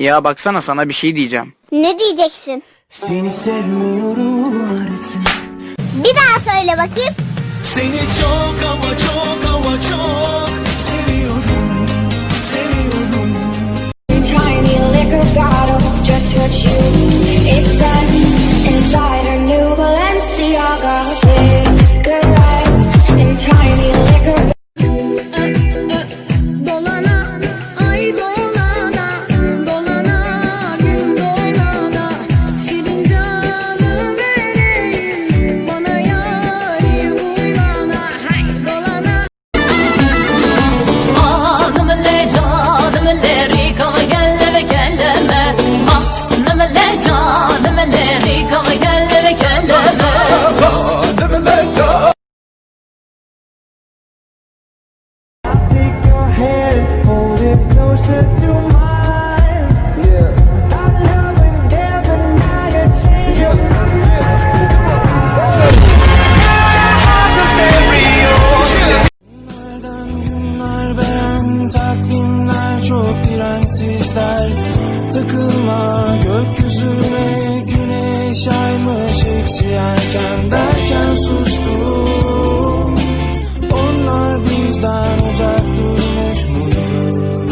Ya baksana sana bir şey diyeceğim. Ne diyeceksin? Seni sevmiyorum artık Bir daha söyle bakayım. Seni çok ama çok ama çok çok dirensizler Takılma gökyüzüne güneş aymış hepsi erken derken sustum Onlar bizden uzak durmuş muydu?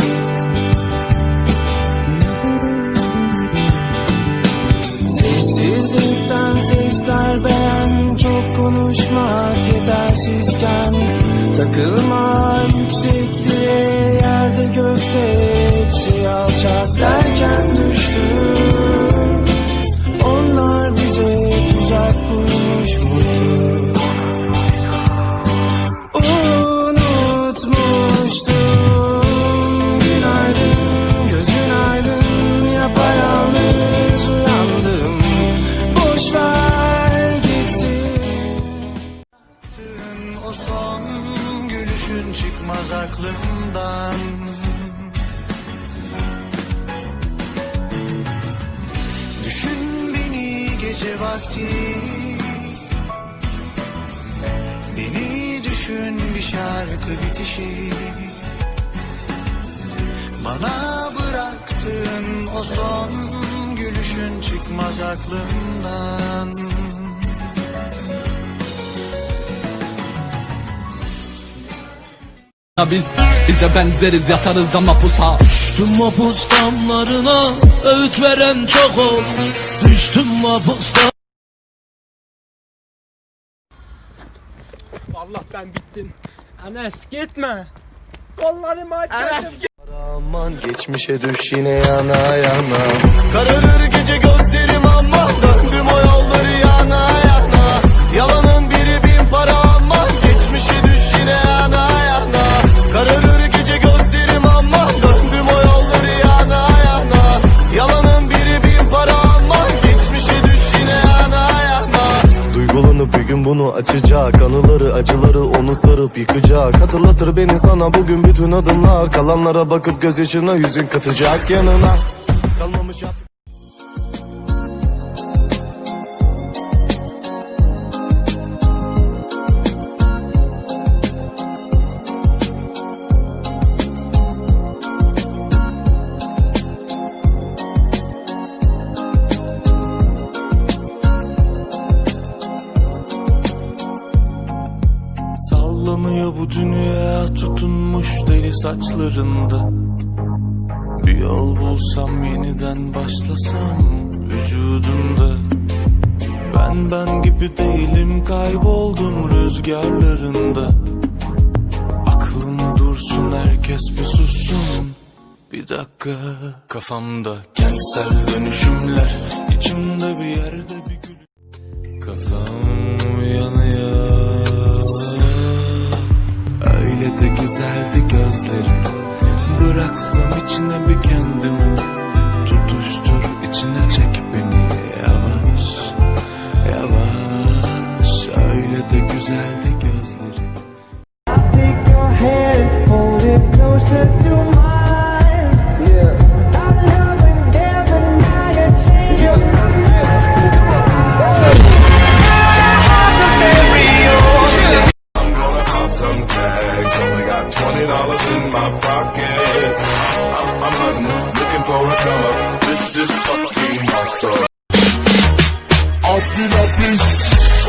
Sessizlikten sesler beğen Çok konuşmak yetersizken Takılma yüksekliğe alçak derken düştüm Onlar bize tuzak kurmuş muydu? Vakti. Beni düşün bir şarkı bitişi. Bana bıraktığın o son gülüşün çıkmaz aklımdan. Ya biz bize benzeriz yatarız da mapusa Düştüm mapus damlarına Öğüt veren çok ol. Düştüm mapus dam- Allah'tan bittin. Enes gitme. Kollarımı aç. Aman geçmişe düş yine yana yana Kararır gece gözlerim aman Bunu açacak. Anıları acıları onu sarıp yıkacak. Hatırlatır beni sana bugün bütün adımlar. Kalanlara bakıp gözyaşına yüzün katacak. Yanına Kalmamış artık Sallanıyor bu dünya tutunmuş deli saçlarında. Bir yol bulsam yeniden başlasam vücudunda Ben ben gibi değilim kayboldum rüzgarlarında. Aklım dursun herkes bir sussun. Bir dakika kafamda kentsel dönüşümler. İçimde bir yerde bir gül Kafam güzeldi gözlerin Bıraksam içine bir kendimi. Tutuştur içine çek beni. Yavaş Yavaş. Öyle de güzeldi gözlerin Take your hand, hold it closer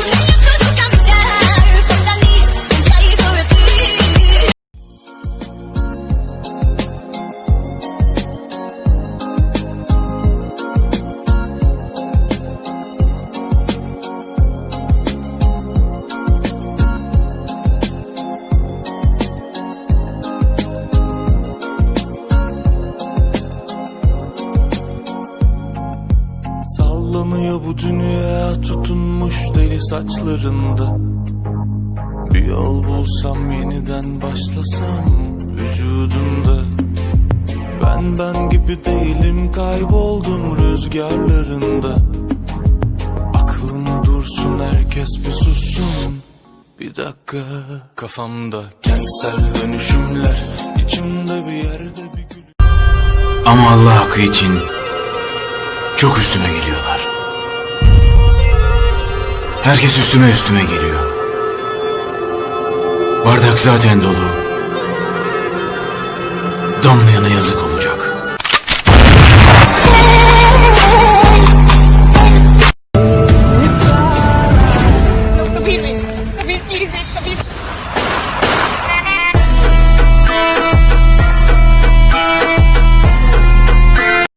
When Sallanıyor bu dünya tutunmuş deli saçlarında. Bir yol bulsam yeniden başlasam vücudunda Ben ben gibi değilim kayboldum rüzgarlarında. Aklım dursun herkes bir sussun. Bir dakika kafamda kentsel dönüşümler. İçimde bir yerde bir gül Ama Allah hakkı için çok üstüme geliyorlar. Herkes üstüme üstüme geliyor. Bardak zaten dolu. Damlayana yazık olacak.